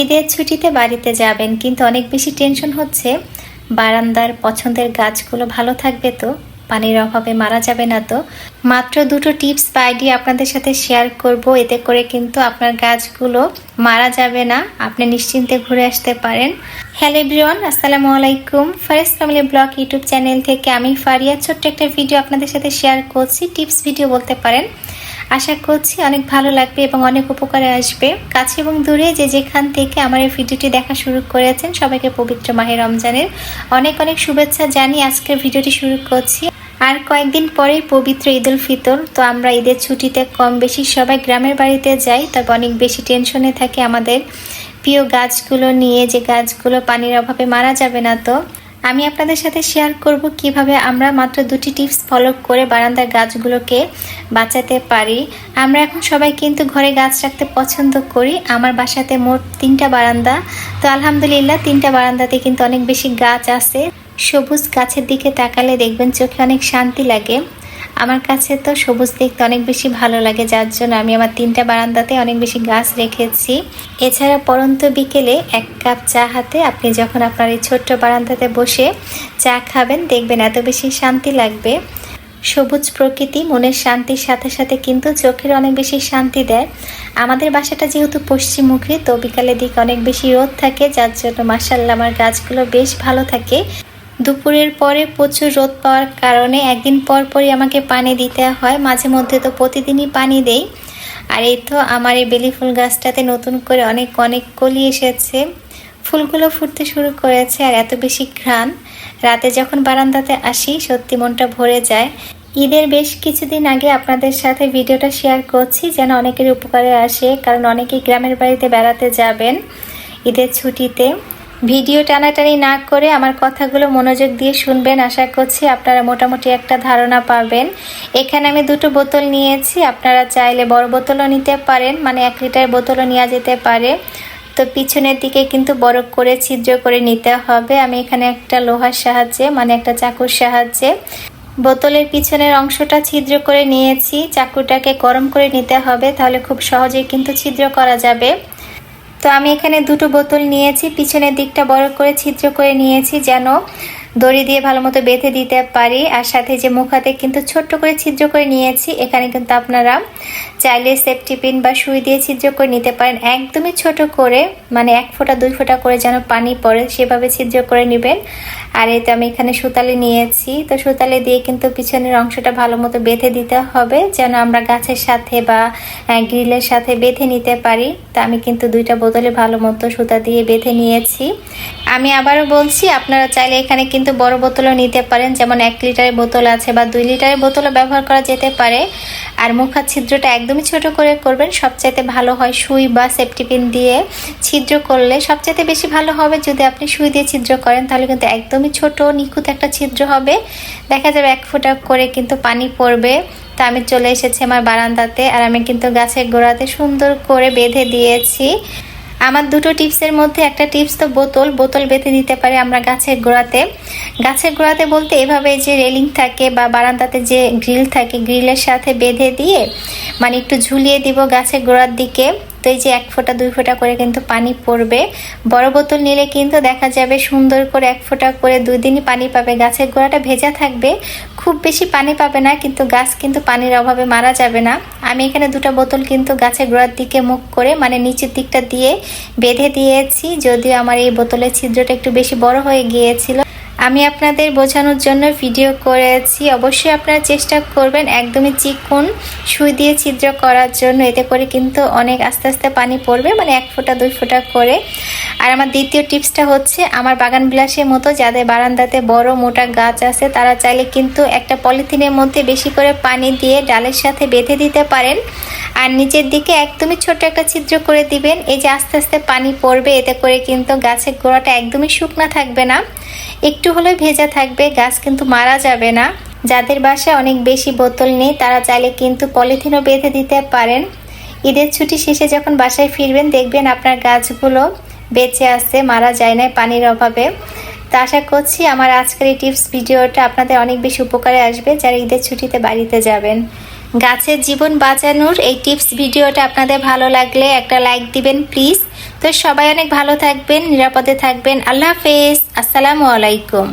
ঈদের ছুটিতে বাড়িতে যাবেন, কিন্তু অনেক বেশি টেনশন হচ্ছে। বারান্দার পছন্দের গাছগুলো ভালো থাকবে তো, পানির অভাবে মারা যাবে না তো। মাত্র দুটো টিপস বা আইডিয়া আপনাদের সাথে শেয়ার করব, এতে করে কিন্তু আপনার গাছগুলো মারা যাবে না, আপনি নিশ্চিন্তে ঘুরে আসতে পারেন। হ্যালো এভরিওয়ান, আসসালামু আলাইকুম। Forest family vlog YouTube channel থেকে আমি ফারিয়া, ছোট্ট একটা ভিডিও আপনাদের সাথে শেয়ার করছি। টিপস, ভিডিও বলতে পারেন। আশা করছি অনেক ভালো লাগবে এবং অনেক উপকারে আসবে। কাছে এবং দূরে যে যেখান থেকে আমার এই ভিডিওটি দেখা শুরু করেছেন, সবাইকে পবিত্র মাহে রমজানের অনেক অনেক শুভেচ্ছা জানি আজকের ভিডিওটি শুরু করছি। আর কয়েকদিন পরেই পবিত্র ঈদ উল ফিতর, তো আমরা ঈদের ছুটিতে কম বেশি সবাই গ্রামের বাড়িতে যাই, তবে অনেক বেশি টেনশনে থাকে আমাদের। প্রিয় গাছগুলো নিয়ে যে গাছগুলো পানির অভাবে মারা যাবে না তো আমি আপনাদের সাথে শেয়ার করব কীভাবে আমরা মাত্র দুটি টিপস ফলো করে বারান্দার গাছগুলোকে বাঁচাতে পারি। আমরা এখন সবাই কিন্তু ঘরে গাছ রাখতে পছন্দ করি। আমার বাসাতে মোট তিনটা বারান্দা। তো আলহামদুলিল্লাহ, তিনটা বারান্দাতে কিন্তু অনেক বেশি গাছ আছে। সবুজ গাছের দিকে তাকালে দেখবেন চোখে অনেক শান্তি লাগে। আমার কাছে তো সবুজ দেখতে অনেক বেশি ভালো লাগে, যার জন্য আমি আমার তিনটা বারান্দাতে অনেক বেশি গাছ রেখেছি। এছাড়া পরন্ত বিকেলে এক কাপ চা হাতে আপনি যখন আপনার এই ছোট্ট বারান্দাতে বসে চা খাবেন, দেখবেন এত বেশি শান্তি লাগবে। সবুজ প্রকৃতি মনের শান্তির সাথে সাথে কিন্তু চোখের অনেক বেশি শান্তি দেয়। আমাদের বাসাটা যেহেতু পশ্চিমমুখী, তো বিকালের দিকে অনেক বেশি রোদ থাকে, যার জন্য মাসাল্লাহ আমার গাছগুলো বেশ ভালো থাকে। দুপুরের পরে প্রচুর রোদ পাওয়ার কারণে একদিন পর পরই আমাকে পানি দিতে হয়। মাঝে মধ্যে তো প্রতিদিনই পানি দেই। আর এই তো আমার এই বেলি ফুল গাছটাতে নতুন করে অনেক অনেক কলি এসেছে। ফুলগুলো ফুটতে শুরু করেছে আর এত বেশি ঘ্রাণ। রাতে যখন বারান্দাতে আসি, সত্যি মনটা ভরে যায়। ঈদের বেশ কিছুদিন আগে আপনাদের সাথে ভিডিওটা শেয়ার করছি, যেন অনেকের উপকারে আসে, কারণ অনেকেই গ্রামের বাড়িতে বেড়াতে যাবেন ঈদের ছুটিতে। ভিডিও টানাটানি না করে আমার কথাগুলো মনোযোগ দিয়ে শুনবেন আশা করছি আপনারা মোটামুটি একটা ধারণা পাবেন। এখানে আমি দুটো বোতল নিয়েছি, আপনারা চাইলে বড় বোতলও নিতে পারেন মানে এক লিটার বোতলও নেওয়া যেতে পারে। তো পিছনের দিকে কিন্তু বড় করে ছিদ্র করে নিতে হবে। আমি এখানে একটা লোহার সাহায্যে মানে একটা চাকুর সাহায্যে বোতলের পিছনের অংশটা ছিদ্র করে নিয়েছি। চাকুটাকে গরম করে নিতে হবে, তাহলে খুব সহজেই কিন্তু ছিদ্র করা যাবে। তো আমি এখানে দুটো বোতল নিয়েছি পিছনের দিকটা বড় করে ছিদ্র করে নিয়েছি যেন দড়ি দিয়ে ভালো মতো বেঁধে দিতে পারি। আর সাথে যে মুখাতে কিন্তু ছোট্ট করে ছিদ্র করে নিয়েছি, এখানে কিন্তু আপনারা চাইলে সেফটি পিন বা সুই দিয়ে ছিদ্র করে নিতে পারেন। একদমই ছোট করে মানে এক ফোঁটা, দুই ফোঁটা করে যেন পানি পড়ে, সেভাবে ছিদ্র করে নেবেন। আর এতে আমি এখানে সুতালে নিয়েছি। তো সুতালে দিয়ে কিন্তু পিছনের অংশটা ভালো মতো বেঁধে দিতে হবে, যেন আমরা গাছের সাথে বা গ্রিলের সাথে বেঁধে নিতে পারি। তা আমি কিন্তু দুইটা বোতলে ভালো মতো সুতা দিয়ে বেঁধে নিয়েছি। আমি আবারও বলছি, আপনারা চাইলে এখানে কিন্তু বড় বোতলও নিতে পারেন। যেমন এক লিটারের বোতল আছে বা দুই লিটারের বোতলও ব্যবহার করা যেতে পারে। আর মুখার ছিদ্রটা একদমই ছোট করে করবেন। সবচাইতে ভালো হয় সুই বা সেফটিপিন দিয়ে ছিদ্র করলে সবচাইতে বেশি ভালো হবে। যদি আপনি সুই দিয়ে ছিদ্র করেন, তাহলে কিন্তু একদমই ছোট, নিখুঁত একটা ছিদ্র হবে। দেখা যাবে এক ফোঁটা করে কিন্তু পানি পড়বে। তা আমি চলে এসেছি আমার বারান্দাতে। আর আমি কিন্তু গাছের গোড়াতে সুন্দর করে বেঁধে দিয়েছি। আমার দুটো টিপসের মধ্যে একটা টিপস তো বোতল বোতল বেঁধে দিতে পারে আমরা গাছের গোড়াতে। গাছের গোড়াতে বলতে এভাবে যে রেলিং থাকে বা বারান্দাতে যে গ্রিল থাকে, গ্রিলের সাথে বেঁধে দিয়ে মানে একটু ঝুলিয়ে দিব গাছের গোড়ার দিকে। তো এই যে এক ফোঁটা, দুই ফোঁটা করে কিন্তু পানি পড়বে। বড় বোতল নিলে কিন্তু দেখা যাবে সুন্দর করে এক ফোঁটা করে দুই দিনই পানি পাবে। গাছের গোড়াটা ভেজা থাকবে। খুব বেশি পানি পাবে না, কিন্তু গাছ কিন্তু পানির অভাবে মারা যাবে না। আমি এখানে দুটো বোতল কিন্তু গাছের গোড়ার দিকে মুখ করে মানে নিচের দিকটা দিয়ে বেঁধে দিয়েছি। যদিও আমার এই বোতলের ছিদ্রটা একটু বেশি বড় হয়ে গিয়েছিল। আমি আপনাদের বোঝানোর জন্য ভিডিও করেছি। অবশ্যই আপনারা চেষ্টা করবেন একদমই চিকুন সুই দিয়ে ছিদ্র করার জন্য। এতে করে কিন্তু অনেক আস্তে আস্তে পানি পড়বে মানে এক ফোঁটা, দুই ফোঁটা করে। আর আমার দ্বিতীয় টিপসটা হচ্ছে, আমার বাগান বিলাসের মতো যাদের বারান্দাতে বড় মোটা গাছ আছে, তারা চাইলে কিন্তু একটা পলিথিনের মধ্যে বেশি করে পানি দিয়ে ডালের সাথে বেঁধে দিতে পারেন। আর নিচের দিকে একদমই ছোট একটা ছিদ্র করে দিবেন। এই যে আস্তে আস্তে পানি পড়বে, এতে করে কিন্তু গাছের গোড়াটা একদমই শুকনা থাকবে না। একটু হলেও ভেজা থাকবে, গাছ কিন্তু মারা যাবে না। যাদের বাসায় অনেক বেশি বোতল নেই, তারা চাইলে কিন্তু পলিথিনও বেঁধে দিতে পারেন। ঈদের ছুটি শেষে যখন বাসায় ফিরবেন, দেখবেন আপনার গাছগুলো বেঁচে আসছে মারা যায় না পানির অভাবে। তা আশা করছি আমার আজকের এই টিপস ভিডিওটা আপনাদের অনেক বেশি উপকারে আসবে যারা ঈদের ছুটিতে বাড়িতে যাবেন। গাছের জীবন বাঁচানোর এই টিপস ভিডিওটা আপনাদের ভালো লাগলে একটা লাইক দিবেন, প্লিজ। তো সবাই অনেক ভালো থাকবেন নিরাপদে থাকবেন। আল্লাহ হাফেজ। আসসালামু আলাইকুম।